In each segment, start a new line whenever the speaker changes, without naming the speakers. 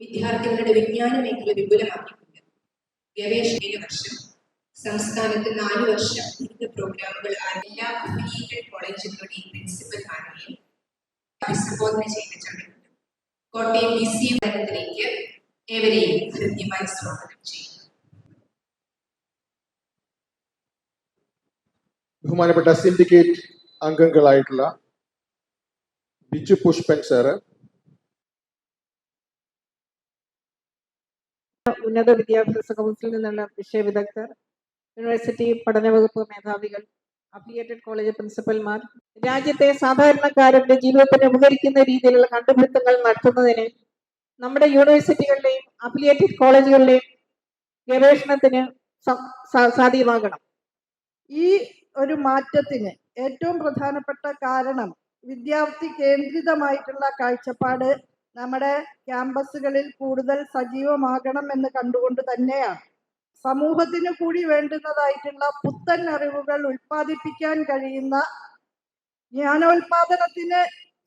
വിദ്യാർത്ഥികളുടെ വിജ്ഞാന മേഖല വിപുലമാക്കിക്കൊണ്ട് ഗവേഷണ വർഷം സംസ്ഥാനത്ത് നാല് വർഷം വിവിധ പ്രോഗ്രാമുകൾ എല്ലാ അഫിലിയേറ്റഡ് കോളേജുകളുടെയും പ്രിൻസിപ്പൽമാരെയും അഭിസംബോധന ചെയ്ത ചടങ്ങുണ്ട്. കോട്ടയം ബി സി തലത്തിലേക്ക് ഏവരെയും ഹൃദ്യമായി സ്വാഗതം ചെയ്യുന്നു.
ബഹുമാനപ്പെട്ട സിൻഡിക്കേറ്റ് അംഗങ്ങളായിട്ടുള്ള ബിജു പുഷ്പൻ സാറ്
ഉന്നത വിദ്യാഭ്യാസ കൗൺസിലിൽ നിന്നുള്ള വിഷയ വിദഗ്ധർ യൂണിവേഴ്സിറ്റി പഠന വകുപ്പ് മേധാവികൾ അഫിലിയേറ്റഡ് കോളേജ് പ്രിൻസിപ്പൽമാർ രാജ്യത്തെ സാധാരണക്കാരന്റെ ജീവിതത്തിന് ഉപകരിക്കുന്ന രീതിയിലുള്ള കണ്ടുപിടുത്തങ്ങൾ നടത്തുന്നതിന് നമ്മുടെ യൂണിവേഴ്സിറ്റികളുടെയും അഫിലിയേറ്റഡ് കോളേജുകളുടെയും ഗവേഷണത്തിന് സാധ്യമാകണം.
ഈ ഒരു മാറ്റത്തിന് ഏറ്റവും പ്രധാനപ്പെട്ട കാരണം വിദ്യാർത്ഥി കേന്ദ്രിതമായിട്ടുള്ള കാഴ്ചപ്പാട് നമ്മുടെ ക്യാമ്പസുകളിൽ കൂടുതൽ സജീവമാകണം എന്ന് കണ്ടുകൊണ്ട് തന്നെയാണ്. സമൂഹത്തിന് കൂടി വേണ്ടുന്നതായിട്ടുള്ള പുത്തൻ അറിവുകൾ ഉൽപ്പാദിപ്പിക്കാൻ കഴിയുന്ന ജ്ഞാനോൽപാദനത്തിന്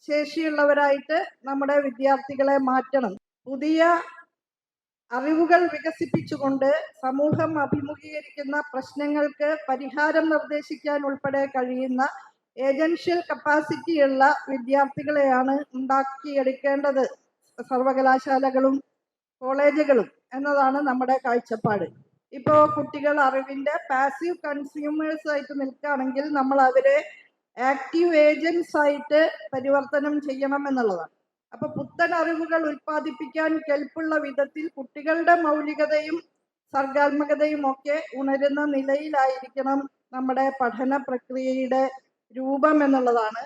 ശേഷിയുള്ളവരായിട്ട് നമ്മുടെ വിദ്യാർത്ഥികളെ മാറ്റണം. പുതിയ അറിവുകൾ വികസിപ്പിച്ചുകൊണ്ട് സമൂഹം അഭിമുഖീകരിക്കുന്ന പ്രശ്നങ്ങൾക്ക് പരിഹാരം നിർദ്ദേശിക്കാൻ ഉൾപ്പെടെ കഴിയുന്ന ഏജൻഷ്യൽ കപ്പാസിറ്റിയുള്ള വിദ്യാർത്ഥികളെയാണ് ഉണ്ടാക്കിയെടുക്കേണ്ടത്. സർവകലാശാലകളും കോളേജുകളും എന്നതാണ് നമ്മുടെ കാഴ്ചപ്പാട്. ഇപ്പോൾ കുട്ടികൾ അറിവിന്റെ പാസീവ് കൺസ്യൂമേഴ്സ് ആയിട്ട് നിൽക്കുകയാണെങ്കിൽ നമ്മൾ അവരെ ആക്റ്റീവ് ഏജൻസ് ആയിട്ട് പരിവർത്തനം ചെയ്യണം എന്നുള്ളതാണ്. അപ്പോൾ പുത്തൻ അറിവുകൾ ഉൽപ്പാദിപ്പിക്കാൻ കെൽപ്പുള്ള വിധത്തിൽ കുട്ടികളുടെ മൗലികതയും സർഗാത്മകതയും ഒക്കെ ഉണരുന്ന നിലയിലായിരിക്കണം നമ്മുടെ പഠന പ്രക്രിയയുടെ രൂപം എന്നുള്ളതാണ്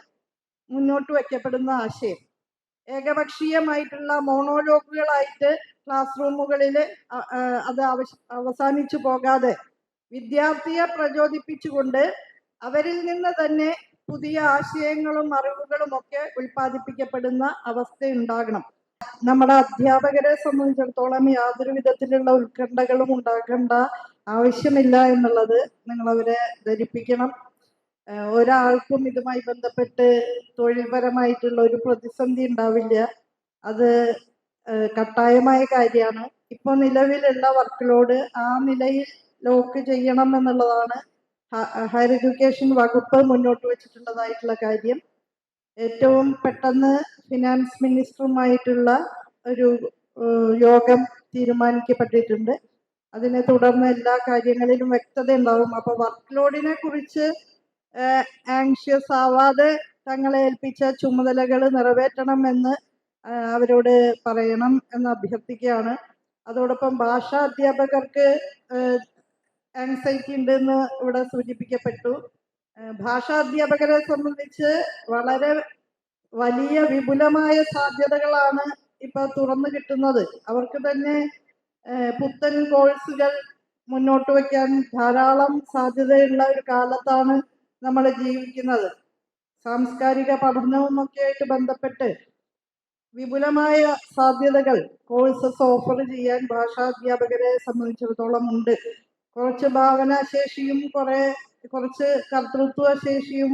മുന്നോട്ട് വയ്ക്കപ്പെടുന്ന ആശയം. ഏകപക്ഷീയമായിട്ടുള്ള മോണോലോഗുകളായിട്ട് ക്ലാസ് റൂമുകളിൽ അത് അവസാനിച്ചു പോകാതെ വിദ്യാർത്ഥിയെ പ്രചോദിപ്പിച്ചുകൊണ്ട് അവരിൽ നിന്ന് തന്നെ പുതിയ ആശയങ്ങളും അറിവുകളും ഒക്കെ ഉൽപ്പാദിപ്പിക്കപ്പെടുന്ന അവസ്ഥയുണ്ടാകണം. നമ്മുടെ അധ്യാപകരെ സംബന്ധിച്ചിടത്തോളം യാതൊരു വിധത്തിലുള്ള ഉത്കണ്ഠകളും ഉണ്ടാക്കേണ്ട ആവശ്യമില്ല എന്നുള്ളത് നിങ്ങളവരെ ധരിപ്പിക്കണം. ഒരാൾക്കും ഇതുമായി ബന്ധപ്പെട്ട് തൊഴിൽപരമായിട്ടുള്ള ഒരു പ്രതിസന്ധി ഉണ്ടാവില്ല. അത് കട്ടായമായ കാര്യമാണ്. ഇപ്പോൾ നിലവിലുള്ള വർക്ക് ലോഡ് ആ നിലയിൽ ലോക്ക് ചെയ്യണം എന്നുള്ളതാണ് ഹയർ എഡ്യൂക്കേഷൻ വകുപ്പ് മുന്നോട്ട് വെച്ചിട്ടുള്ളതായിട്ടുള്ള കാര്യം. ഏറ്റവും പെട്ടെന്ന് ഫിനാൻസ് മിനിസ്റ്ററുമായിട്ടുള്ള ഒരു യോഗം തീരുമാനിക്കപ്പെട്ടിട്ടുണ്ട്. അതിനെ തുടർന്ന് എല്ലാ കാര്യങ്ങളിലും വ്യക്തത ഉണ്ടാവും. അപ്പോൾ വർക്ക് ലോഡിനെ കുറിച്ച് ആങ്ഷ്യസ് ആവാതെ തങ്ങളെ ഏൽപ്പിച്ച ചുമതലകൾ നിറവേറ്റണം എന്ന് അവരോട് പറയണം എന്ന് അഭ്യർത്ഥിക്കുകയാണ്. അതോടൊപ്പം ഭാഷാ അധ്യാപകർക്ക് ആങ്സൈറ്റി ഉണ്ടെന്ന് ഇവിടെ സൂചിപ്പിക്കപ്പെട്ടു. ഭാഷാ അധ്യാപകരെ സംബന്ധിച്ച് വളരെ വലിയ വിപുലമായ സാധ്യതകളാണ് ഇപ്പൊ തുറന്നു കിട്ടുന്നത്. അവർക്ക് തന്നെ പുത്തൻ കോഴ്സുകൾ മുന്നോട്ട് വയ്ക്കാൻ ധാരാളം സാധ്യതയുള്ള ഒരു കാലത്താണ് നമ്മൾ ജീവിക്കുന്നത്. സാംസ്കാരിക പഠനവും ഒക്കെ ആയിട്ട് ബന്ധപ്പെട്ട് വിപുലമായ സാധ്യതകൾ കോഴ്സസ് ഓഫർ ചെയ്യാൻ ഭാഷാധ്യാപകരെ സംബന്ധിച്ചിടത്തോളം ഉണ്ട്. കുറച്ച് ഭാവനാശേഷിയും കുറെ കുറച്ച് കർത്തൃത്വ ശേഷിയും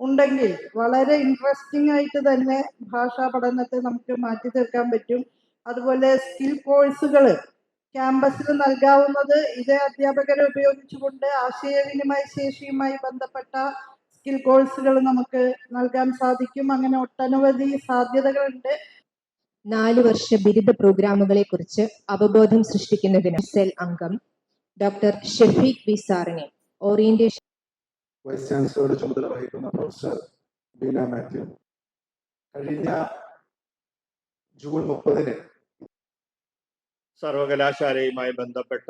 ഉണ്ടെങ്കിൽ വളരെ ഇൻട്രസ്റ്റിംഗ് ആയിട്ട് തന്നെ ഭാഷാ പഠനത്തെ നമുക്ക് മാറ്റി തീർക്കാൻ പറ്റും. അതുപോലെ സ്കിൽ കോഴ്സുകൾ ക്യാമ്പസിൽ നൽകാവുന്നത് ഇതേ അധ്യാപകരെ ഉപയോഗിച്ചുകൊണ്ട് ആശയവിനിമയ ശേഷിയുമായി ബന്ധപ്പെട്ട സ്കിൽ കോഴ്സുകൾ നമുക്ക് നൽകാൻ സാധിക്കും. അങ്ങനെ ഒട്ടനവധി സാധ്യതകളുണ്ട്.
നാല് വർഷ ബിരുദ പ്രോഗ്രാമുകളെ കുറിച്ച് അവബോധം സൃഷ്ടിക്കുന്നതിന് സെൽ അംഗം ഡോക്ടർ ഷെഫീഖ് വി സാറിനെ ഓറിയന്റേഷൻ
വൈസ് ചാൻസലറുടെ ചുമതല വഹിക്കുന്ന പ്രൊഫസർ ബീന മാത്യു. കഴിഞ്ഞ ജൂൺ മുപ്പതിന്
സർവകലാശാലയുമായി ബന്ധപ്പെട്ട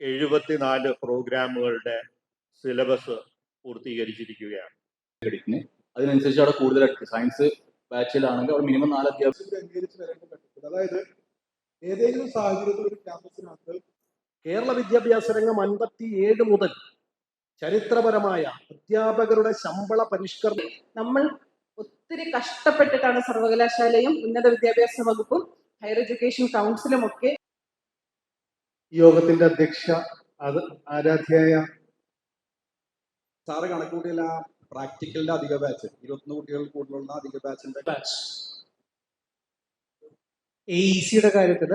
എഴുപത്തിനാല് പ്രോഗ്രാമുകളുടെ സിലബസ് പൂർത്തീകരിച്ചിരിക്കുകയാണ്.
ക്രെഡിറ്റിന് അതിനനുസരിച്ച് അവിടെ കൂടുതൽ സയൻസ് ബാച്ചിലാണെങ്കിൽ അവിടെ മിനിമം നാല് അധ്യാപകർ.
അതായത് ഏതെങ്കിലും സാഹചര്യത്തിൽ ഒരു ക്യാമ്പസിനകത്ത്
കേരള വിദ്യാഭ്യാസ രംഗം അൻപത്തിയേഴ് മുതൽ ചരിത്രപരമായ അധ്യാപകരുടെ ശമ്പള പരിഷ്കരണം
നമ്മൾ ഒത്തിരി കഷ്ടപ്പെട്ടിട്ടാണ് സർവകലാശാലയും ഉന്നത വിദ്യാഭ്യാസ വകുപ്പും ഹയർ എഡ്യൂക്കേഷൻ കൗൺസിലും ഒക്കെ
യോഗത്തിന്റെ അധ്യക്ഷ അത് ആരാധ്യായ.
സാറ് കണക്കൂട്ടിയില്ല പ്രാക്ടിക്കലിന്റെ അധിക ബാച്ച് ഇരുപത്തൊന്ന് കുട്ടികൾ കൂടുതലുള്ള അധിക ബാച്ചിന്റെ ബാച്ച്
എ ഇ സിയുടെ കാര്യത്തിൽ